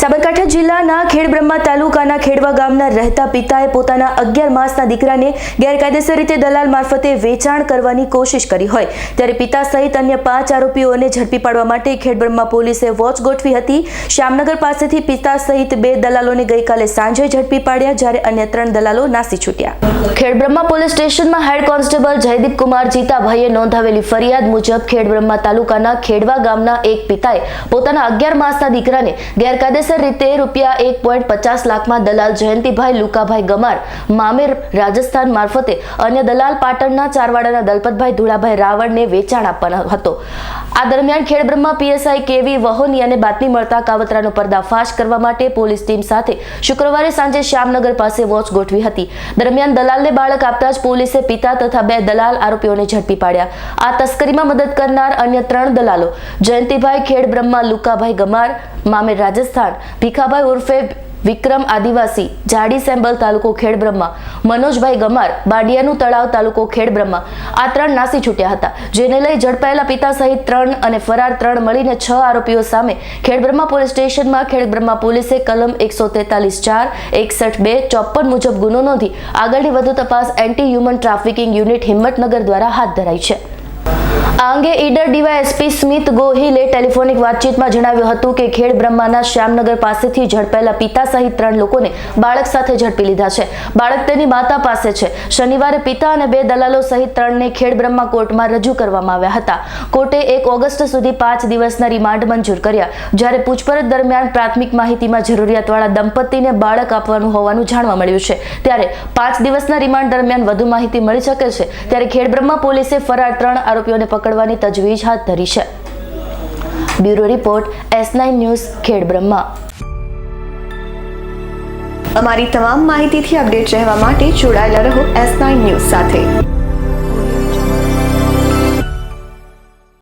સાબરકાંઠા જિલ્લાના ખેડબ્રહ્મા તાલુકાના ખેડવા ગામના રહેતા પિતાએ પોતાના અગિયાર માસના દીકરાને ગેરકાયદેસર રીતે દલાલ મારફતે વેચાણ કરવાની કોશિશ કરી હોય. ત્યારે પિતા સહિત અન્ય પાંચ આરોપીઓને ઝડપી પાડવા માટે ખેડબ્રહ્મા પોલીસે વોચ ગોઠવી હતી. શ્યામનગર પાસેથી પિતા સહિત બે દલાલોને ગઈકાલે સાંજે ઝડપી પાડ્યા, જ્યારે અન્ય ત્રણ દલાલો નાસી છૂટ્યા. ખેડબ્રહ્મા પોલીસ સ્ટેશનમાં હેડ કોન્સ્ટેબલ જયદીપ કુમાર જીતાભાઈએ નોંધાવેલી ફરિયાદ મુજબ ખેડબ્રહ્મા તાલુકાના ખેડવા ગામના એક પિતાએ પોતાના અગિયાર માસના દીકરાને ગેરકાયદેસર રીતે રૂપિયા એક પોઈન્ટ પચાસ લાખમાં દલાલ જયંતિભાઈ, લુકાભાઈ ગમાર, મામેર રાજસ્થાન મારફતે અન્ય દલાલ પાટણના ચારવાડાના દલપતભાઈ ધુળાભાઈ રાવળને વેચાણ આપવાનો હતો. આ દરમિયાન ખેડબ્રહ્મા પીએસઆઈ કેવી વહોનિયાને બાતમી મળતા કાવતરાનો પર્દાફાશ કરવા માટે પોલીસ ટીમ સાથે શુક્રવારે સાંજે શ્યામનગર પાસે વોચ ગોઠવી હતી. દરમિયાન દલાલને બાળક આપતા જ પોલીસે પિતા તથા બે દલાલ આરોપીઓને ઝડપી પાડ્યા. આ તસ્કરીમાં મદદ કરનાર અન્ય ત્રણ દલાલો જયંતિભાઈ, ખેડબ્રહ્મા, લુકાભાઈ ગમાર, મામેર રાજસ્થાન ભીખાભાઈ ઉર્ફે વિક્રમ આદિવાસી, જાડી સેમ્બલ તાલુકો ખેડબ્રહ્મા મનોજભાઈ ગમાર, બાડિયાનું તળાવ તાલુકો ખેડબ્રહ્મા આ ત્રણ નાસી છૂટ્યા હતા. જેને લઈ ઝડપાયેલા પિતા સહિત ત્રણ અને ફરાર ત્રણ મળીને છ આરોપીઓ સામે ખેડબ્રહ્મા પોલીસ સ્ટેશનમાં ખેડબ્રહ્મા પોલીસે કલમ એકસો તેતાલીસ ચાર, એકસઠ બે, ચોપન મુજબ ગુનો નોંધી આગળની વધુ તપાસ anti human trafficking unit Himmatnagar દ્વારા હાથ ધરાઈ છે. આ અંગે ઈડર ડીવાયએસપી સ્મિત ગોહિલે ટેલિફોનિક વાતચીતમાં જણાવ્યું હતું કે ખેડ બ્રહ્માના શ્યામનગર પાસેથી ઝડપાયેલા પિતા સહિત ત્રણ લોકોને બાળક સાથે ઝડપી લીધા છે. બાળક તેની માતા પાસે છે. શનિવારે પિતા અને બે દલાલો સહિત ત્રણને ખેડ બ્રહ્મા કોર્ટમાં રજૂ કરવામાં આવ્યા હતા. કોર્ટે એક ઓગસ્ટ સુધી પાંચ દિવસના રિમાન્ડ મંજૂર કર્યા, જ્યારે પૂછપરછ દરમિયાન પ્રાથમિક માહિતીમાં જરૂરિયાતવાળા દંપતીને બાળક આપવાનું હોવાનું જાણવા મળ્યું છે. ત્યારે પાંચ દિવસના રિમાન્ડ દરમિયાન વધુ માહિતી મળી શકે છે. ત્યારે ખેડબ્રહ્મા પોલીસે ફરાર ત્રણ આરોપીઓને પકડવાની તજવીજ હાથ ધરી છે. Bureau report, S nine news, Khedbrahma. અમારી તમામ માહિતીથી અપડેટ રહેવા માટે જોડાયેલા રહો એસ નાઇન ન્યૂઝ સાથે.